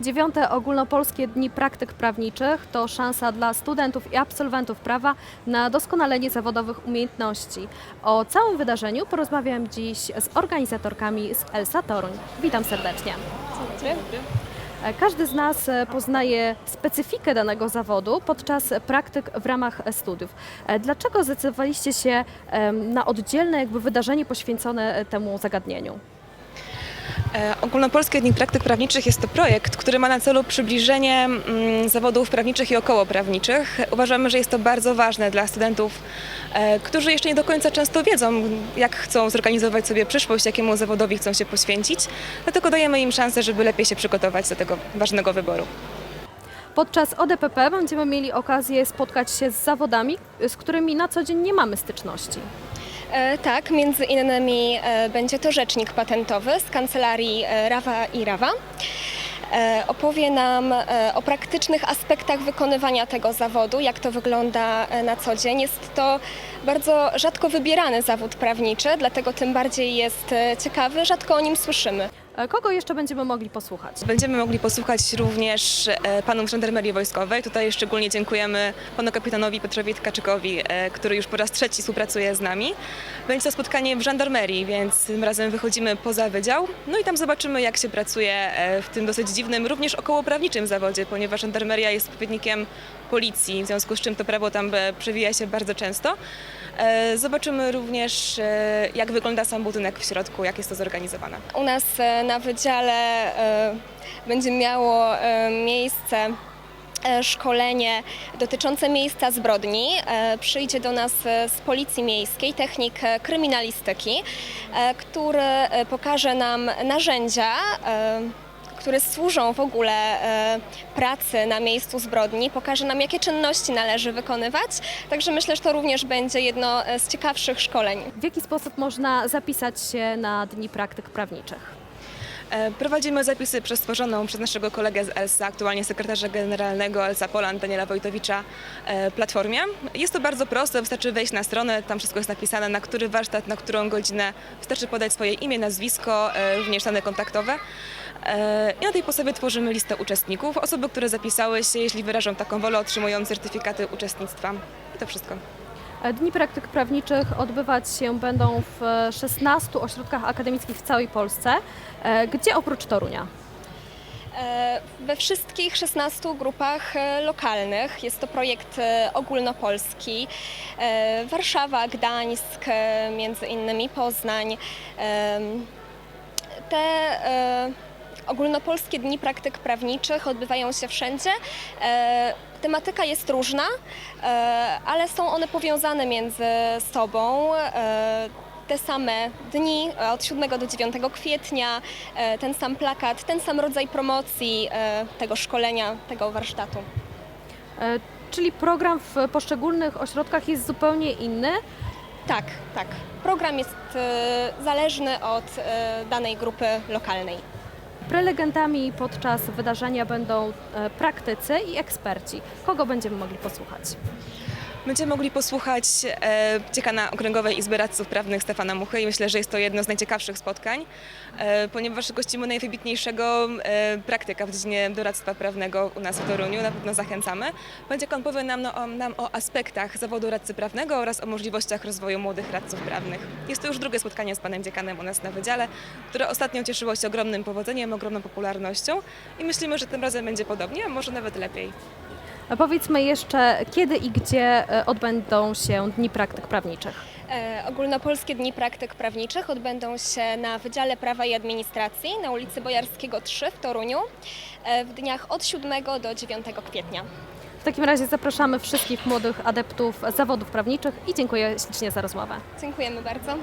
Dziewiąte ogólnopolskie dni praktyk prawniczych to szansa dla studentów i absolwentów prawa na doskonalenie zawodowych umiejętności. O całym wydarzeniu porozmawiam dziś z organizatorkami z Elsa Toruń. Witam serdecznie. Każdy z nas e, poznaje specyfikę danego zawodu podczas praktyk w ramach studiów. E, Dlaczego zdecydowaliście się na oddzielne jakby wydarzenie poświęcone e, temu zagadnieniu? E, Ogólnopolskie Dni Praktyk Prawniczych jest to projekt, który ma na celu przybliżenie mm, zawodów prawniczych i okołoprawniczych. Uważamy, że jest to bardzo ważne dla studentów, e, którzy jeszcze nie do końca często wiedzą, jak chcą zorganizować sobie przyszłość, jakiemu zawodowi chcą się poświęcić. Dlatego dajemy im szansę, żeby lepiej się przygotować do tego ważnego wyboru. Podczas ODPP będziemy mieli okazję spotkać się z zawodami, z którymi na co dzień nie mamy styczności. E, Tak, między innymi e, będzie to rzecznik patentowy z kancelarii e, Rawa i Rawa. Opowie nam o praktycznych aspektach wykonywania tego zawodu, jak to wygląda na co dzień. Jest to bardzo rzadko wybierany zawód prawniczy, dlatego tym bardziej jest ciekawy, rzadko o nim słyszymy. E, Kogo jeszcze będziemy mogli posłuchać? Będziemy mogli posłuchać również e, panów Żandarmerii Wojskowej. Tutaj szczególnie dziękujemy panu kapitanowi Petrowi Tkaczykowi, e, który już po raz trzeci współpracuje z nami. Będzie to spotkanie w żandarmerii, więc tym razem wychodzimy poza wydział. No i tam zobaczymy, jak się pracuje w tym dosyć dziwnym, również okołoprawniczym zawodzie, ponieważ żandarmeria jest odpowiednikiem policji, w związku z czym to prawo tam przewija się bardzo często. E, Zobaczymy również, e, jak wygląda sam budynek w środku, jak jest to zorganizowane. U nas e, na wydziale będzie miało miejsce szkolenie dotyczące miejsca zbrodni. Przyjdzie do nas z Policji Miejskiej technik kryminalistyki, który pokaże nam narzędzia, które służą w ogóle e, pracy na miejscu zbrodni, pokaże nam, jakie czynności należy wykonywać. Także myślę, że to również będzie jedno e, z ciekawszych szkoleń. W jaki sposób można zapisać się na dni praktyk prawniczych? E, Prowadzimy zapisy przez stworzoną przez naszego kolegę z ELSA, aktualnie sekretarza generalnego ELSA Poland, Daniela Wojtowicza, e, platformie. Jest to bardzo proste, wystarczy wejść na stronę, tam wszystko jest napisane, na który warsztat, na którą godzinę. Wystarczy podać swoje imię, nazwisko, e, również dane kontaktowe. I na tej podstawie tworzymy listę uczestników. Osoby, które zapisały się, jeśli wyrażą taką wolę, otrzymują certyfikaty uczestnictwa. I to wszystko. E, Dni praktyk prawniczych odbywać się będą w e, 16 ośrodkach akademickich w całej Polsce. E, Gdzie oprócz Torunia? E, We wszystkich 16 grupach lokalnych. Jest to projekt ogólnopolski. Warszawa, Gdańsk, między innymi Poznań. Te ogólnopolskie dni praktyk prawniczych odbywają się wszędzie. E, Tematyka jest różna, e, ale są one powiązane między sobą. E, te same dni od 7 do 9 kwietnia, ten sam plakat, ten sam rodzaj promocji tego szkolenia, tego warsztatu. Czyli program w poszczególnych ośrodkach jest zupełnie inny. Tak, tak. Program jest zależny od danej grupy lokalnej. Prelegentami podczas wydarzenia będą e, praktycy i eksperci. Kogo będziemy mogli posłuchać? Będziemy mogli posłuchać e, dziekana Okręgowej Izby Radców Prawnych Stefana Muchy i myślę, że jest to jedno z najciekawszych spotkań, e, ponieważ gościmy najwybitniejszego e, praktyka w dziedzinie doradztwa prawnego u nas w Toruniu, na pewno zachęcamy. Będzie on powie nam, no, o, nam o aspektach zawodu radcy prawnego oraz o możliwościach rozwoju młodych radców prawnych. Jest to już drugie spotkanie z panem dziekanem u nas na wydziale, które ostatnio cieszyło się ogromnym powodzeniem, ogromną popularnością i myślimy, że tym razem będzie podobnie, a może nawet lepiej. A Powiedzmy jeszcze, kiedy i gdzie e, odbędą się dni praktyk prawniczych. E, Ogólnopolskie Dni Praktyk Prawniczych odbędą się na Wydziale Prawa i Administracji na ulicy Bojarskiego 3 w Toruniu e, w dniach od 7 do 9 kwietnia. W takim razie zapraszamy wszystkich młodych adeptów zawodów prawniczych i dziękuję ślicznie za rozmowę. Dziękujemy bardzo.